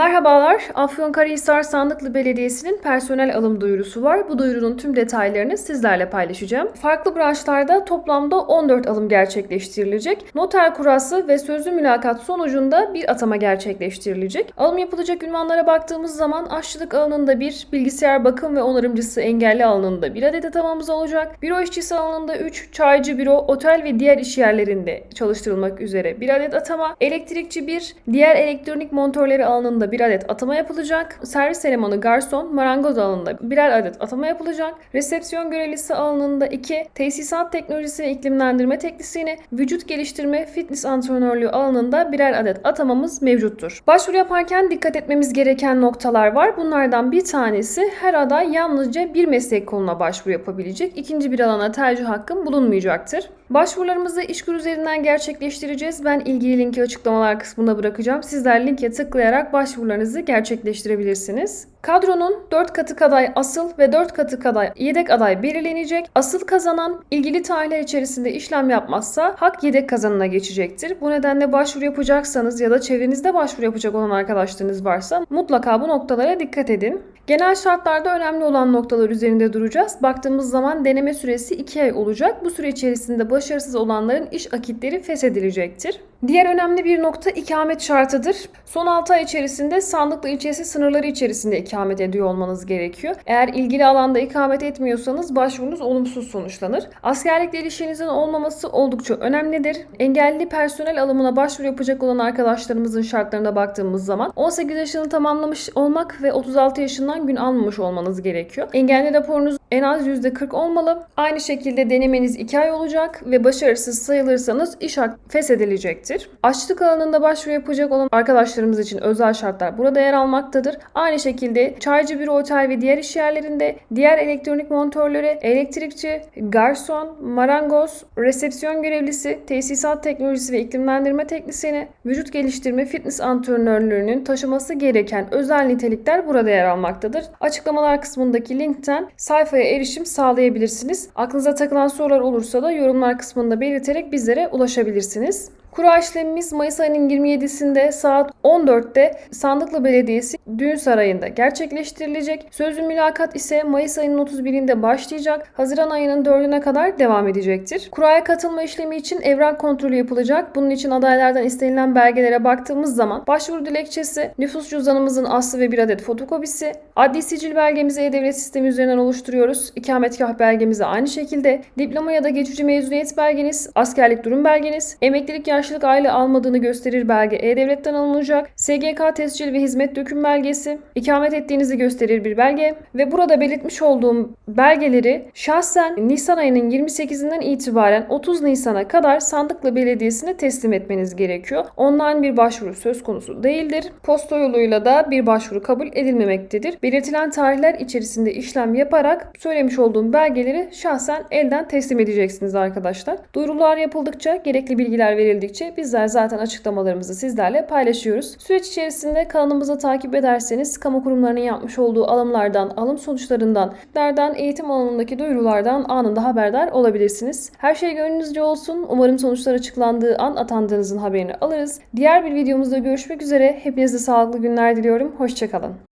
Merhabalar, Afyonkarahisar Sandıklı Belediyesi'nin personel alım duyurusu var. Bu duyurunun tüm detaylarını sizlerle paylaşacağım. Farklı branşlarda toplamda 14 alım gerçekleştirilecek. Noter kurası ve sözlü mülakat sonucunda bir atama gerçekleştirilecek. Alım yapılacak ünvanlara baktığımız zaman aşçılık alanında bir, bilgisayar bakım ve onarımcısı engelli alanında bir adet atamamız olacak. Büro işçisi alanında 3, çaycı büro, otel ve diğer iş yerlerinde çalıştırılmak üzere bir adet atama, elektrikçi 1, diğer elektronik montörleri alanında bir adet atama yapılacak. Servis elemanı garson, marangoz alanında birer adet atama yapılacak. Resepsiyon görevlisi alanında 2, tesisat teknolojisi ve iklimlendirme teknisyeni, vücut geliştirme, fitness antrenörlüğü alanında birer adet atamamız mevcuttur. Başvuru yaparken dikkat etmemiz gereken noktalar var. Bunlardan bir tanesi her aday yalnızca bir meslek koluna başvuru yapabilecek. İkinci bir alana tercih hakkım bulunmayacaktır. Başvurularımızı İşkur üzerinden gerçekleştireceğiz. Ben ilgili linki açıklamalar kısmına bırakacağım. Sizler linke tıklayarak başvurularınızı gerçekleştirebilirsiniz. Kadronun 4 katı kadar asıl ve 4 katı kadar yedek aday belirlenecek. Asıl kazanan ilgili tarihler içerisinde işlem yapmazsa hak yedek kazanına geçecektir. Bu nedenle başvuru yapacaksanız ya da çevrenizde başvuru yapacak olan arkadaşlarınız varsa mutlaka bu noktalara dikkat edin. Genel şartlarda önemli olan noktalar üzerinde duracağız. Baktığımız zaman deneme süresi 2 ay olacak. Bu süre içerisinde başarısız olanların iş akitleri feshedilecektir. Diğer önemli bir nokta ikamet şartıdır. Son 6 ay içerisinde Sandıklı ilçesi sınırları içerisinde ikamet ediyor olmanız gerekiyor. Eğer ilgili alanda ikamet etmiyorsanız başvurunuz olumsuz sonuçlanır. Askerlikle ilişkinizin olmaması oldukça önemlidir. Engelli personel alımına başvuru yapacak olan arkadaşlarımızın şartlarına baktığımız zaman 18 yaşını tamamlamış olmak ve 36 yaşından gün almamış olmanız gerekiyor. Engelli raporunuz en az %40 olmalı. Aynı şekilde denemeniz 2 ay olacak ve başarısız sayılırsanız iş feshedilecektir. Açlık alanında başvuru yapacak olan arkadaşlarımız için özel şartlar burada yer almaktadır. Aynı şekilde çaycı bir otel ve diğer iş yerlerinde diğer elektronik montörleri, elektrikçi, garson, marangoz, resepsiyon görevlisi, tesisat teknolojisi ve iklimlendirme teknisyeni, vücut geliştirme, fitness antrenörlüğünün taşıması gereken özel nitelikler burada yer almaktadır. Açıklamalar kısmındaki linkten sayfaya erişim sağlayabilirsiniz. Aklınıza takılan sorular olursa da yorumlar kısmında belirterek bizlere ulaşabilirsiniz. Kura işlemimiz Mayıs ayının 27'sinde saat 14'te Sandıklı Belediyesi Düğün Sarayı'nda gerçekleştirilecek. Sözlü mülakat ise Mayıs ayının 31'inde başlayacak. Haziran ayının 4'üne kadar devam edecektir. Kuraya katılma işlemi için evrak kontrolü yapılacak. Bunun için adaylardan istenilen belgelere baktığımız zaman başvuru dilekçesi, nüfus cüzdanımızın aslı ve bir adet fotokopisi, adli sicil belgemizi e-devlet sistemi üzerinden oluşturuyoruz. İkametgah belgemizi aynı şekilde, diploma ya da geçici mezuniyet belgeniz, askerlik durum belgeniz, emeklilik yaşlılık aile almadığını gösterir belge e-devletten alınacak, SGK tescil ve hizmet döküm belgesi, ikamet ettiğinizi gösterir bir belge ve burada belirtmiş olduğum belgeleri şahsen Nisan ayının 28'inden itibaren 30 Nisan'a kadar Sandıklı Belediyesi'ne teslim etmeniz gerekiyor. Online bir başvuru söz konusu değildir. Posta yoluyla da bir başvuru kabul edilmemektedir. Belirtilen tarihler içerisinde işlem yaparak söylemiş olduğum belgeleri şahsen elden teslim edeceksiniz arkadaşlar. Duyurular yapıldıkça, gerekli bilgiler verildikçe bizler zaten açıklamalarımızı sizlerle paylaşıyoruz. Süreç içerisinde kanalımızı takip ederseniz kamu kurumlarının yapmış olduğu alımlardan, alım sonuçlarından, nereden eğitim alanındaki duyurulardan anında haberdar olabilirsiniz. Her şey gönlünüzce olsun. Umarım sonuçlar açıklandığı an atandığınızın haberini alırız. Diğer bir videomuzda görüşmek üzere. Hepinize sağlıklı günler diliyorum. Hoşçakalın.